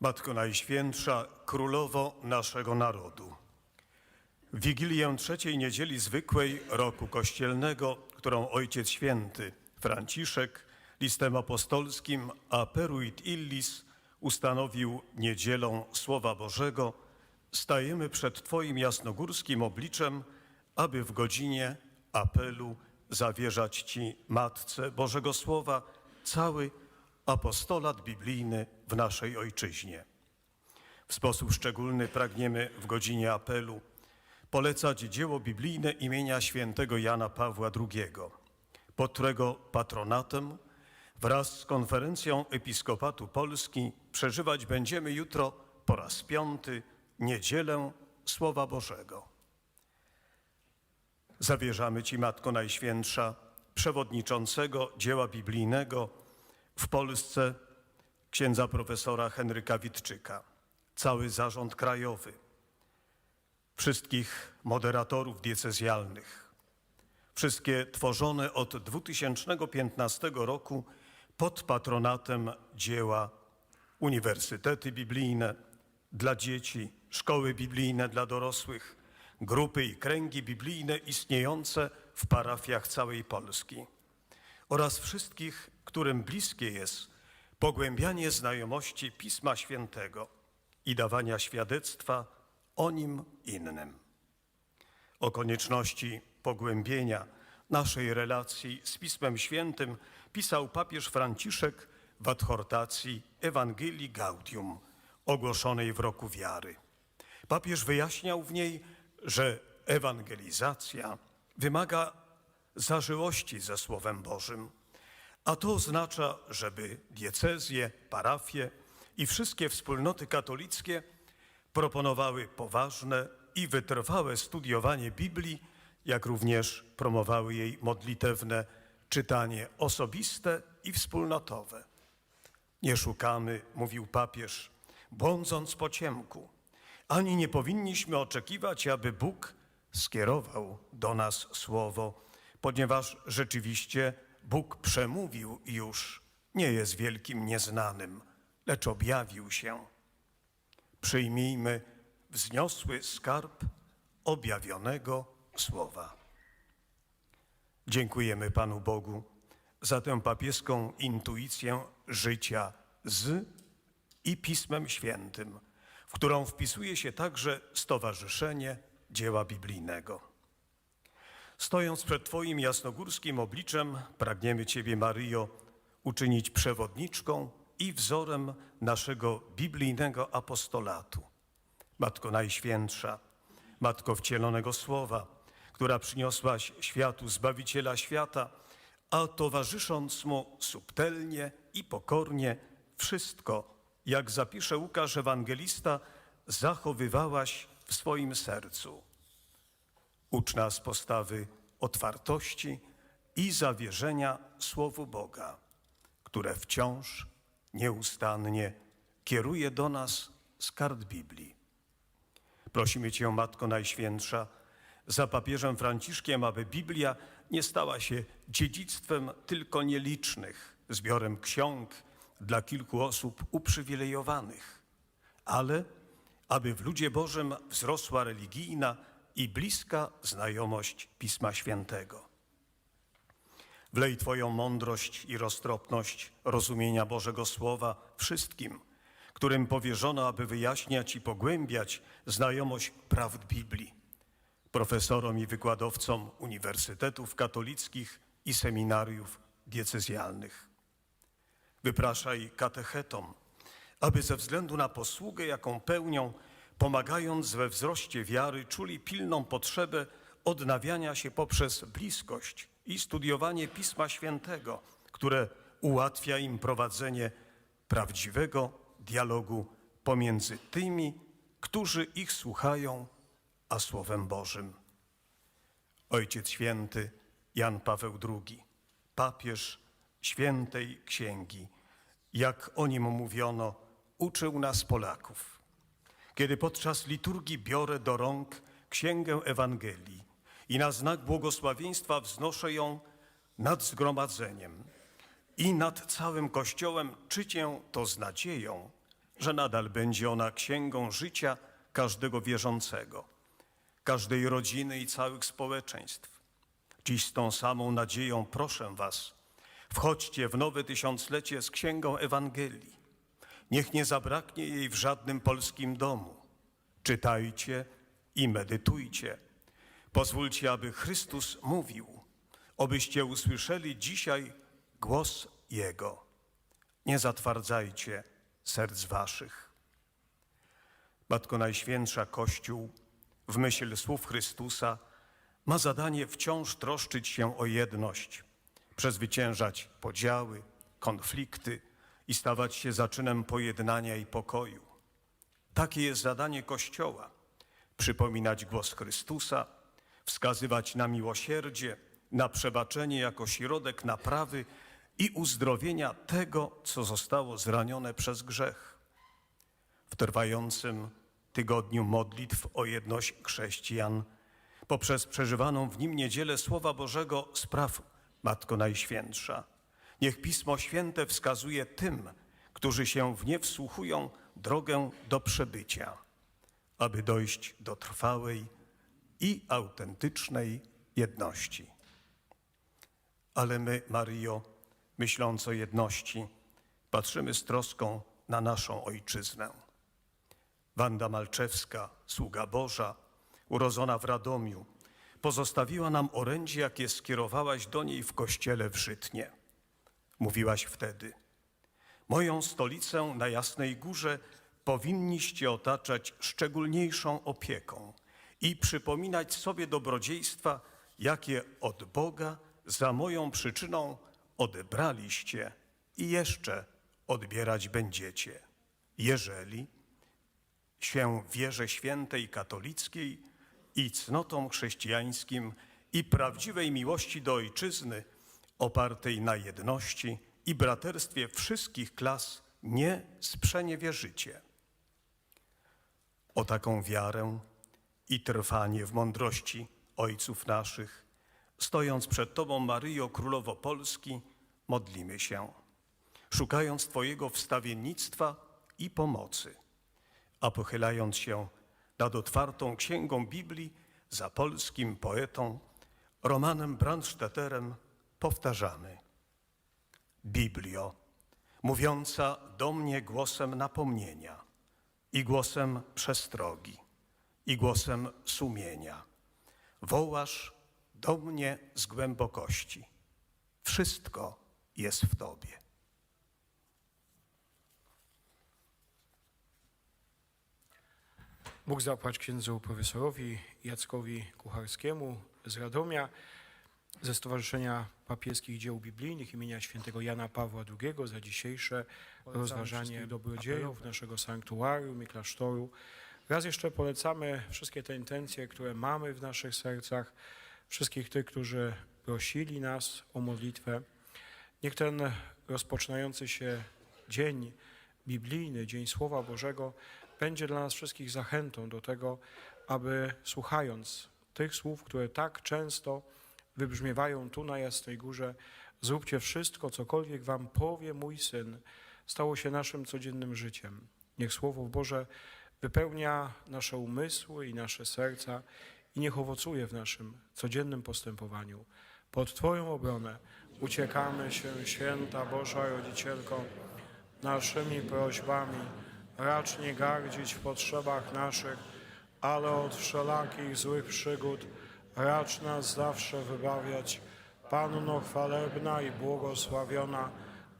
Matko Najświętsza, Królowo naszego narodu. W Wigilię trzeciej niedzieli zwykłej roku kościelnego, którą Ojciec Święty Franciszek listem apostolskim Aperuit Illis ustanowił niedzielą Słowa Bożego, stajemy przed Twoim jasnogórskim obliczem, aby w godzinie apelu zawierzać Ci, Matce Bożego Słowa, cały apostolat biblijny w naszej Ojczyźnie. W sposób szczególny pragniemy w godzinie apelu polecać dzieło biblijne imienia świętego Jana Pawła II, pod którego patronatem wraz z konferencją Episkopatu Polski przeżywać będziemy jutro po raz piąty niedzielę Słowa Bożego. Zawierzamy Ci, Matko Najświętsza, przewodniczącego dzieła biblijnego w Polsce księdza profesora Henryka Witczyka, cały zarząd krajowy, wszystkich moderatorów diecezjalnych, wszystkie tworzone od 2015 roku pod patronatem dzieła uniwersytety biblijne dla dzieci, szkoły biblijne dla dorosłych, grupy i kręgi biblijne istniejące w parafiach całej Polski oraz wszystkich, którym bliskie jest pogłębianie znajomości Pisma Świętego i dawania świadectwa o nim innym. O konieczności pogłębienia naszej relacji z Pismem Świętym pisał papież Franciszek w adhortacji Ewangelii Gaudium, ogłoszonej w roku wiary. Papież wyjaśniał w niej, że ewangelizacja wymaga zażyłości ze Słowem Bożym, a to oznacza, żeby diecezje, parafie i wszystkie wspólnoty katolickie proponowały poważne i wytrwałe studiowanie Biblii, jak również promowały jej modlitewne czytanie osobiste i wspólnotowe. Nie szukamy, mówił papież, błądząc po ciemku, ani nie powinniśmy oczekiwać, aby Bóg skierował do nas słowo, ponieważ rzeczywiście Bóg przemówił już, nie jest wielkim nieznanym, lecz objawił się. Przyjmijmy wzniosły skarb objawionego słowa. Dziękujemy Panu Bogu za tę papieską intuicję życia z i Pismem Świętym, w którą wpisuje się także Stowarzyszenie Dzieła Biblijnego. Stojąc przed Twoim jasnogórskim obliczem, pragniemy Ciebie, Maryjo, uczynić przewodniczką i wzorem naszego biblijnego apostolatu. Matko Najświętsza, Matko wcielonego Słowa, która przyniosłaś światu Zbawiciela świata, a towarzysząc Mu subtelnie i pokornie wszystko, jak zapisze Łukasz Ewangelista, zachowywałaś w swoim sercu. Ucz nas postawy otwartości i zawierzenia Słowu Boga, które wciąż nieustannie kieruje do nas z kart Biblii. Prosimy Cię, Matko Najświętsza, za papieżem Franciszkiem, aby Biblia nie stała się dziedzictwem tylko nielicznych, zbiorem ksiąg dla kilku osób uprzywilejowanych, ale aby w ludzie Bożym wzrosła religijna i bliska znajomość Pisma Świętego. Wlej Twoją mądrość i roztropność rozumienia Bożego Słowa wszystkim, którym powierzono, aby wyjaśniać i pogłębiać znajomość prawd Biblii, profesorom i wykładowcom uniwersytetów katolickich i seminariów diecezjalnych. Wypraszaj katechetom, aby ze względu na posługę, jaką pełnią, pomagając we wzroście wiary, czuli pilną potrzebę odnawiania się poprzez bliskość i studiowanie Pisma Świętego, które ułatwia im prowadzenie prawdziwego dialogu pomiędzy tymi, którzy ich słuchają, a Słowem Bożym. Ojciec Święty Jan Paweł II, papież świętej księgi, jak o nim mówiono, uczył nas Polaków. Kiedy podczas liturgii biorę do rąk księgę Ewangelii i na znak błogosławieństwa wznoszę ją nad zgromadzeniem i nad całym Kościołem, czynię to z nadzieją, że nadal będzie ona księgą życia każdego wierzącego, każdej rodziny i całych społeczeństw. Dziś z tą samą nadzieją proszę Was, wchodźcie w nowe tysiąclecie z księgą Ewangelii. Niech nie zabraknie jej w żadnym polskim domu. Czytajcie i medytujcie. Pozwólcie, aby Chrystus mówił, obyście usłyszeli dzisiaj głos Jego. Nie zatwardzajcie serc waszych. Matko Najświętsza Kościół, w myśl słów Chrystusa, ma zadanie wciąż troszczyć się o jedność, przezwyciężać podziały, konflikty i stawać się zaczynem pojednania i pokoju. Takie jest zadanie Kościoła przypominać głos Chrystusa, wskazywać na miłosierdzie, na przebaczenie jako środek naprawy i uzdrowienia tego, co zostało zranione przez grzech. W trwającym tygodniu modlitw o jedność chrześcijan, poprzez przeżywaną w nim niedzielę Słowa Bożego spraw Matko Najświętsza. Niech Pismo Święte wskazuje tym, którzy się w nie wsłuchują, drogę do przebycia, aby dojść do trwałej i autentycznej jedności. Ale my, Maryjo, myśląc o jedności, patrzymy z troską na naszą ojczyznę. Wanda Malczewska, sługa Boża, urodzona w Radomiu, pozostawiła nam orędzie, jakie skierowałaś do niej w kościele w Żytnie. Mówiłaś wtedy, moją stolicę na Jasnej Górze powinniście otaczać szczególniejszą opieką i przypominać sobie dobrodziejstwa, jakie od Boga za moją przyczyną odebraliście i jeszcze odbierać będziecie, jeżeli się wierze świętej katolickiej i cnotom chrześcijańskim i prawdziwej miłości do ojczyzny opartej na jedności i braterstwie wszystkich klas nie sprzeniewierzycie. O taką wiarę i trwanie w mądrości ojców naszych, stojąc przed Tobą, Maryjo, Królowo Polski, modlimy się, szukając Twojego wstawiennictwa i pomocy, a pochylając się nad otwartą księgą Biblii za polskim poetą Romanem Brandstätterem powtarzamy. Biblio, mówiąca do mnie głosem napomnienia i głosem przestrogi i głosem sumienia. Wołasz do mnie z głębokości. Wszystko jest w Tobie. Bóg zapłać księdzu profesorowi Jackowi Kucharskiemu z Radomia ze Stowarzyszenia Papieskich Dzieł Biblijnych imienia świętego Jana Pawła II za dzisiejsze rozważanie dobrodziejów naszego sanktuarium i klasztoru. Raz jeszcze polecamy wszystkie te intencje, które mamy w naszych sercach, wszystkich tych, którzy prosili nas o modlitwę. Niech ten rozpoczynający się dzień biblijny, dzień Słowa Bożego, będzie dla nas wszystkich zachętą do tego, aby słuchając tych słów, które tak często wybrzmiewają tu na Jasnej Górze, zróbcie wszystko, cokolwiek wam powie mój Syn, stało się naszym codziennym życiem. Niech Słowo Boże wypełnia nasze umysły i nasze serca i niech owocuje w naszym codziennym postępowaniu. Pod Twoją obronę uciekamy się, święta Boża Rodzicielko, naszymi prośbami. Racz nie gardzić w potrzebach naszych, ale od wszelakich złych przygód racz nas zawsze wybawiać. Panno chwalebna i błogosławiona,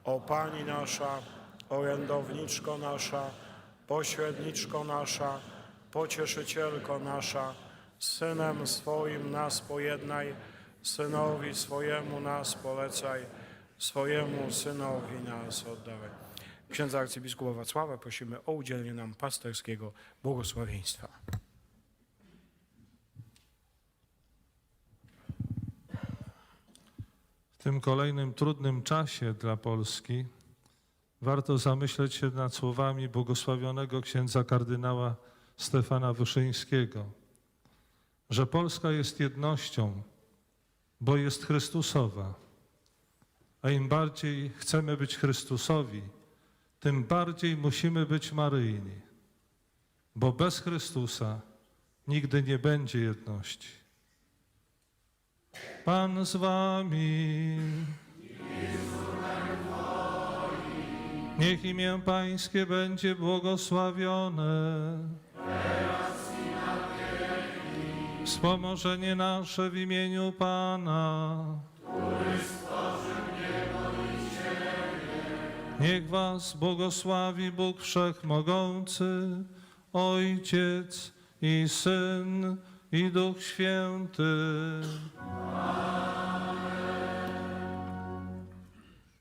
o Pani nasza, orędowniczko nasza, pośredniczko nasza, pocieszycielko nasza, Synem swoim nas pojednaj, Synowi swojemu nas polecaj, swojemu Synowi nas oddawaj. Księdza arcybiskupa Wacława prosimy o udzielenie nam pasterskiego błogosławieństwa. W tym kolejnym trudnym czasie dla Polski warto zamyśleć się nad słowami błogosławionego księdza kardynała Stefana Wyszyńskiego, że Polska jest jednością, bo jest Chrystusowa. A im bardziej chcemy być Chrystusowi, tym bardziej musimy być maryjni, bo bez Chrystusa nigdy nie będzie jedności. Pan z wami. Niech imię Pańskie będzie błogosławione. Wspomożenie nasze w imieniu Pana. Niech was błogosławi Bóg Wszechmogący, Ojciec i Syn i Duch Święty.